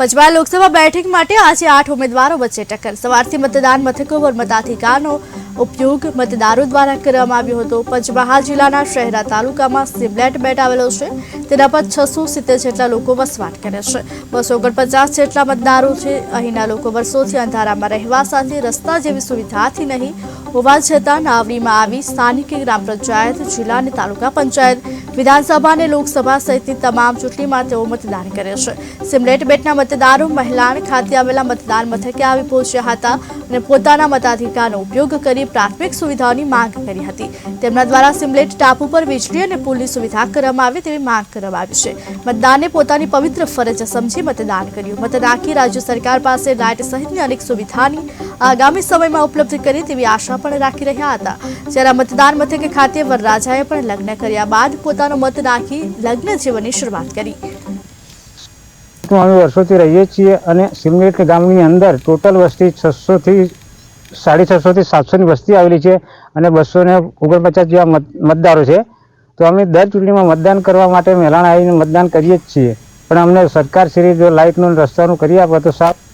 પંચમહાલ લોકસભા બેઠક માટે આજે આઠ ઉમેદવારો વચ્ચે ટક્કર. સવારથી મતદાન મથકો પર મતાધિકારનો ઉપયોગ મતદારો દ્વારા કરવામાં આવ્યો હતો. પંચમહાલ જિલ્લાના શહેરા તાલુકામાં સિમલેટ બેટ આવેલો છે. તેના પર છસો સિત્તેર જેટલા લોકો વસવાટ કરે છે. બસો ઓગણપચાસ જેટલા મતદારો છે. અહીંના લોકો વર્ષોથી અંધારામાં રહેવા સાથે રસ્તા જેવી સુવિધાથી નહીં હોવા છતાં નાવડીમાં આવી સ્થાનિક ગ્રામ પંચાયત, જિલ્લા અને તાલુકા પંચાયત, વિધાનસભા અને લોકસભા સહિતની તમામ ચૂંટણીમાં તેઓ મતદાન કરે છે. સિમલેટ બેટના મતદારો મહેલાણ ખાતે આવેલા મતદાન મથકે આવી પહોંચ્યા હતા અને પોતાના મતાધિકારનો ઉપયોગ કરી પ્રાથમિક સુવિધાઓની માંગ કરી હતી. તેમના દ્વારા સિમલેટ ટાપુ પર વીજળી અને પુલની સુવિધા કરવામાં આવે તેવી માંગ કરવામાં આવી છે. મતદાને પોતાની પવિત્ર ફરજ સમજી મતદાન કર્યું. મત રાખી રાજ્ય સરકાર પાસે લાઇટ સહિતની અનેક સુવિધાની આગામી સમયમાં ઉપલબ્ધ કરી તેવી આશા પણ રાખી રહ્યા હતા. જ્યારે મતદાન મથકે ખાતે વરરાજાએ પણ લગ્ન કર્યા બાદ પોતાનો મત નાખી લગ્ન જીવનની શરૂઆત કરી. અમે વર્ષોથી રહીએ છીએ અને સિમલેટ ગામની અંદર ટોટલ વસ્તી છસોથી સાડી છસોથી સાતસોની વસ્તી આવેલી છે અને બસો ને ઓગણપચાસ જેવા મત, મતદારો છે. તો અમે દર ચૂંટણીમાં મતદાન કરવા માટે મહેલાણ આવીને મતદાન કરીએ જ છીએ. પણ અમને સરકાર શ્રી જો લાઇટનું રસ્તાનું કરી આપે તો સારું